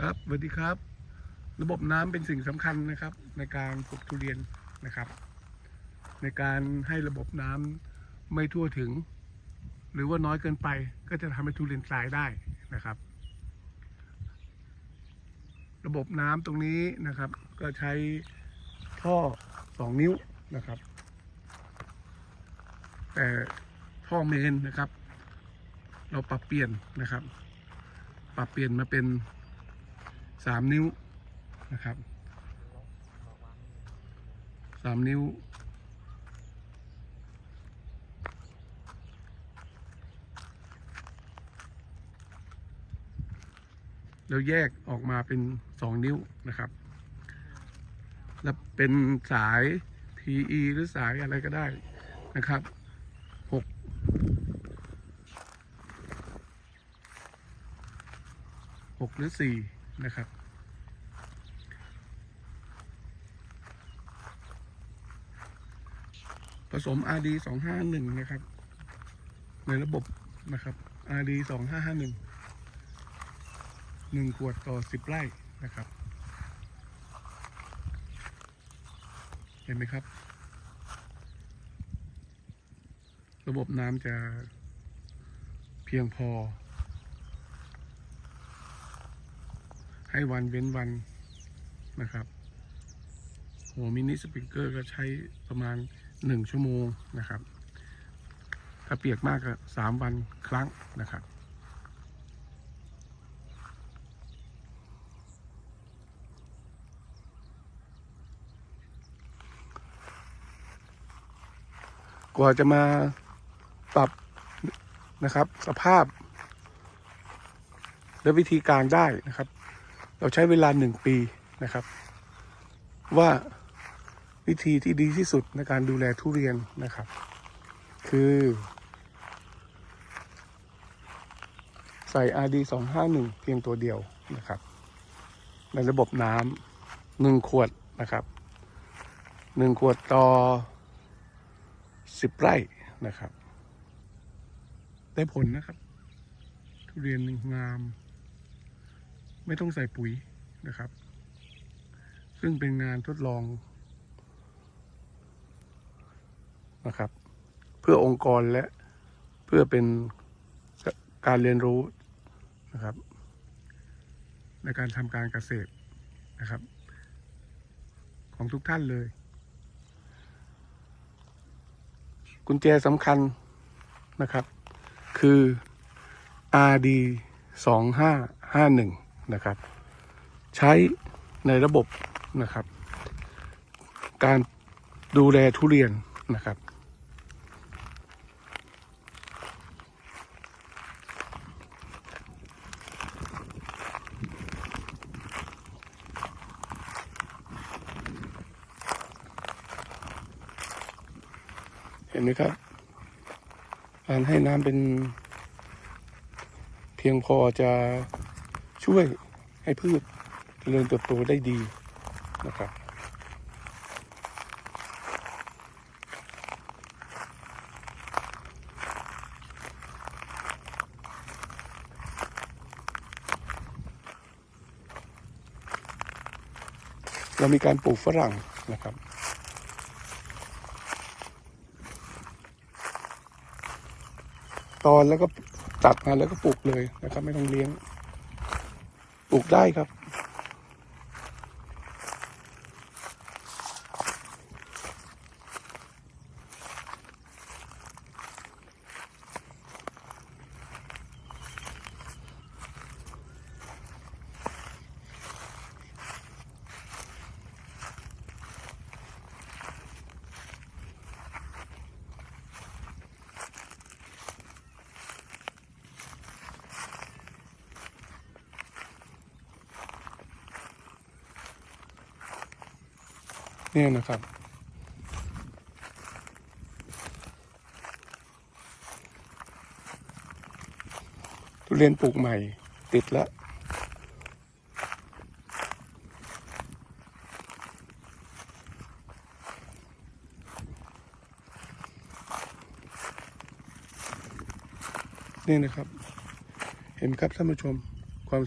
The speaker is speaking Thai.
ครับสวัสดีครับ ระบบน้ำเป็นสิ่งสำคัญนะครับ ในการปลูกทุเรียนนะครับ ในการให้ระบบน้ำไม่ทั่วถึง หรือว่าน้อยเกินไป ก็จะทำให้ทุเรียนตายได้นะครับ ระบบน้ำตรงนี้นะครับ ก็ใช้ท่อสองนิ้วนะครับ แต่ท่อเมนนะครับ เราปรับเปลี่ยนนะครับ ปรับเปลี่ยนมาเป็น สามนิ้วนะครับสามนิ้ว แล้วแยกออกมาเป็นสองนิ้วนะครับ แล้วเป็นสาย PE หรือสายอะไรก็ได้นะครับหกหกหรือสี่ นะครับ ผสม RD สองห้าหนึ่งนะครับ ในระบบนะครับ RD สองห้าห้าหนึ่งหนึ่งขวดต่อสิบไร่นะครับ เห็นไหมครับ ระบบน้ำจะเพียงพอ ให้วันเว้นวันนะครับหัวมินิสปริงเกอร์ก็ใช้ประมาณหนึ่งชั่วโมงนะครับ ถ้าเปียกมากก็สามวันครั้งนะครับกว่าจะมาปรับนะครับ สภาพ และวิธีการได้นะครับ เราใช้เวลาหนึ่งปีนะครับ ว่าวิธีที่ดีที่สุดในการดูแลทุเรียนนะครับ คือ ใส่ RD 251 เพียงตัวเดียวนะครับ ในระบบน้ำหนึ่งขวดนะครับหนึ่งขวดต่อสิบไร่นะครับ ได้ผลนะครับ ทุเรียนงาม ไม่ต้องใส่ปุ๋ยนะครับ ซึ่งเป็นงานทดลองนะครับ เพื่อองค์กรและเพื่อเป็นการเรียนรู้นะครับ ในการทำการเกษตรนะครับ ของทุกท่านเลย กุญแจสำคัญนะครับ คือ RD 2551 นะครับ ใช้ในระบบนะครับ การดูแลทุเรียนนะครับ เห็นไหมครับ การให้น้ำเป็นเพียงพอจะ ช่วยให้พืชเจริญเติบโตได้ดีนะครับ เรามีการปลูกฝรั่งนะครับตอนแล้วก็ตัดมาแล้วก็ปลูกเลยนะครับไม่ต้องเลี้ยง ลูกได้ครับ เนี่ยนะครับ ทุเรียนปลูกใหม่ ติดแล้วนี่นะครับ เห็นไหมครับท่านผู้ชมความ